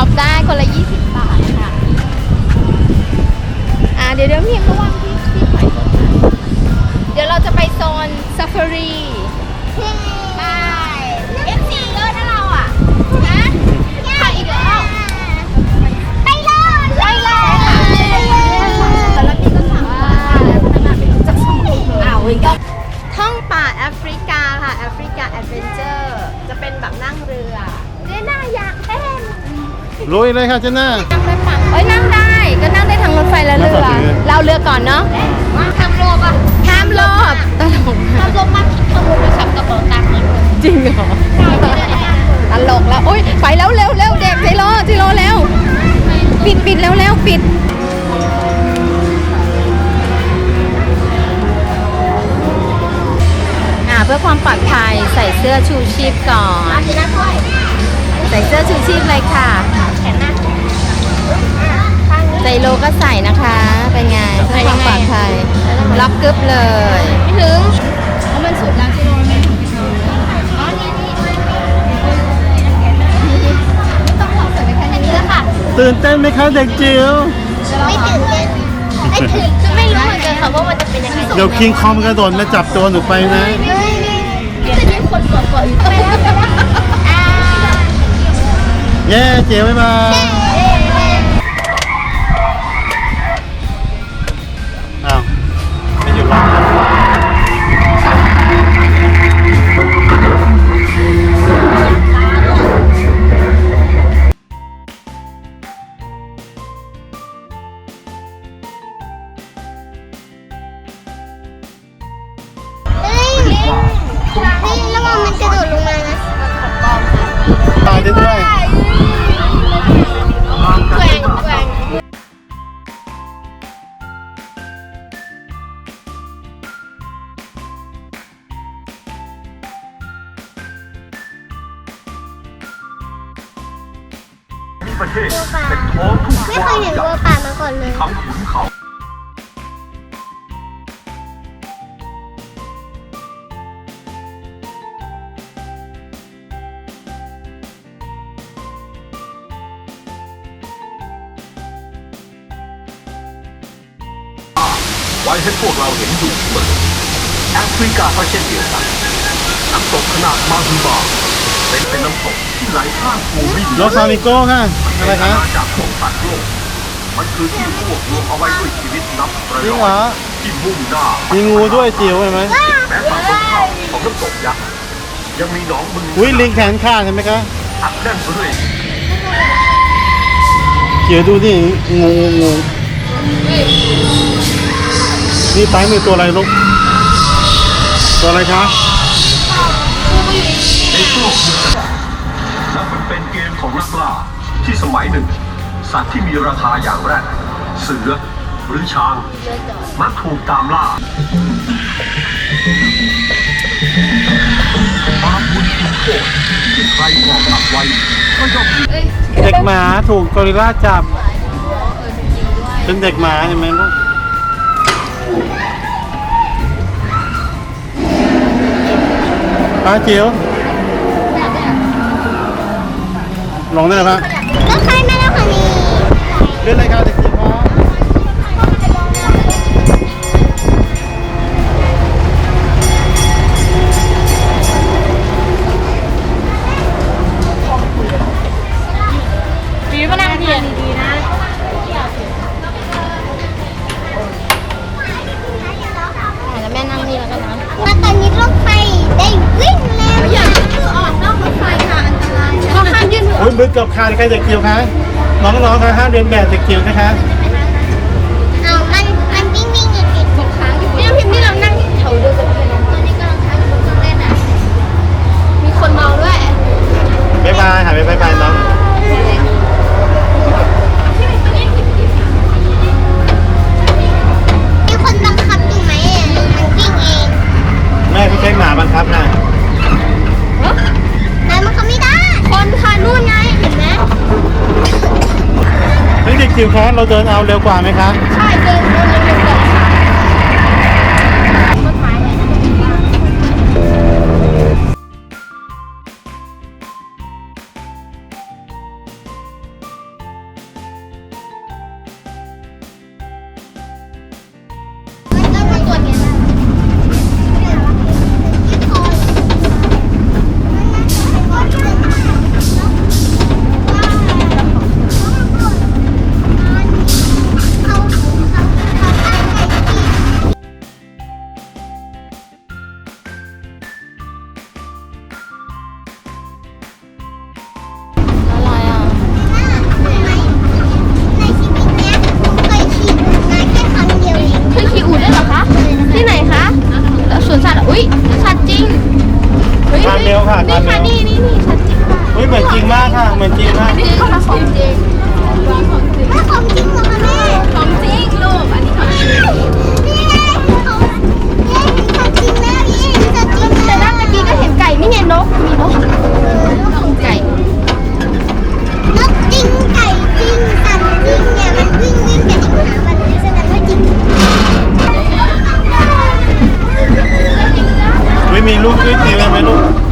อปได้คนละ 20 บาทค่ะ อ่าเดี๋ยวเดี๋ยวพี่ระวังที่ที่ถอยรถนะเดี๋ยวเราจะไปโซนซาฟารี ลุยเลยค่ะเจ้าหน้านั่งได้ปะเอ้ยนั่งได้ ก็นั่งได้ทั้งรถไฟและเรือ นั่งต่อเรือ เราเรือก่อนเนาะห้ามโลบอะห้ามโลบตลกห้ามโลบมากคิดขโมยโทรศัพท์กระเป๋าตังค์จริงเหรอ ตลกแล้วโอ้ยไปแล้วเร็วเร็วเด็กใจรอใจรอแล้ว ปิดปิดแล้วแล้วปิด อ่าเพื่อความปลอดภัยใส่เสื้อชูชีพก่อน ใส่เสื้อชูชีพเลยค่ะ ใจโลก็ใส่นะคะ เป็นไงเพื่อความปลอดภัยล็อกกึบเลยไม่ถึงเพราะมันสุดแล้วจิโลไม่ถึงอ๋อนี่นี่ไม่ต้องขอเสริมไปแค่นี้แล้วค่ะตื่นเต้นไหมคะเด็กจิ๋วไม่ถึงเลยไม่ถึงจะไม่รู้เหมือนกันค่ะว่ามันจะเป็นยังไงเดี๋ยวคิงคอมกระโดดมาจับตัวหนูไปนะจะมีคนกดกดอยู่ตรงนี้อ่าเย้เจ๋วบ๊ายบายายได้ด้วยแกว่งแกว่งประเทศเป็นท้องทุ่งไม่เคยเห็นวัวป่ามาก่อนเลยทั้งขุนเขา ว้ให้พวกเราเห็นอยู่เสมอแอฟริกาก็เช่นเดียวกันน้ำตกขนาดมาฮูบาเป็นเป็นน้ำตกที่ไหลข้ามภูมิรถฟามิโก้ค่ะอะไรคะมาจากของสัตว์โลกมันคือที่รวบรวมเอาไว้ด้วยชีวิตนับประจริงร้เหรออยที่มุ่งหน้ามีงูด้วยจิ๋วเห็นไหมแม้ฝั่งตรงข้ามของน้ำตกยักษ์ยังมีหนองบึงอุ้ยลิงแขนขาดเห็นไหมคะอัดแน่นไปด้วยจิ๋วดูดิงูงู นี่ซ้ายมือตัวอะไรลูก ตัวอะไรคะในโลกนี้และมันเป็นเกมของนักล่าที่สมัยหนึ่ง สัตว์ที่มีราคาอย่างแรก เสือหรือช้าง มักถูกตามล่าบาปบุญคุณโทษที่ใครก่อทำไว้ก็ย่อมมีเด็กหมาถูกกอริลลาจับเป็นเด็กหมาเห็นไหมลูก ป้าจิ๋วลงได้ไหมครับรถไฟมาแล้วค่ะนี่เล่นอะไรครับเด็กจิ๋ว ยื่นมือโอ้ยมือเกือบขาดใครเด็กจิ๋วคะน้องๆคะห้ามเรียนแบบเด็กจิ๋วนะคะเอามันมันวิ่งวิ่งอยู่ติดค้างอยู่เนี่ยพิมพ์นี่เรานั่งแถวเดียวกันเลยนะตอนนี้กำลังค้างอยู่บนเครื่องเล่นอะมีคนเมาด้วยบ๊ายบายหายไปบ๊ายบายน้องมีคนบังคับอยู่ไหมมันวิ่งเองแม่พี่เช็คหมาบังคับนะ แต่มันเขาไม่ได้ คนค่ะนู่นไง เห็นไหม เฮ้ยเด็ก จิ๋วคะเราเดินเอาเร็วกว่าไหมคะ ใช่เดินเดินเร็ว ค่ะนี่ค่ะนี่นี่นี่ฉันจิงค่ะเฮ้ยเหมือนจริงมากค่ะ เหมือนจริงมากนี่ค่ะของจริงเหรอคม่องจริงลูกอันนี้ของจริงนี่ไงยของจริงแล้วแต่ด้าเมื่อกี้ก็เห็นไก่นี่ไงนกมีนกของไก่นกจริงไก่จริงสันจริงเนี่ยมันวิ่งวิ่งกันอีกหาวันนี้แสดงว่าจริงไม่มีลูกด้วยจริงไหมลูก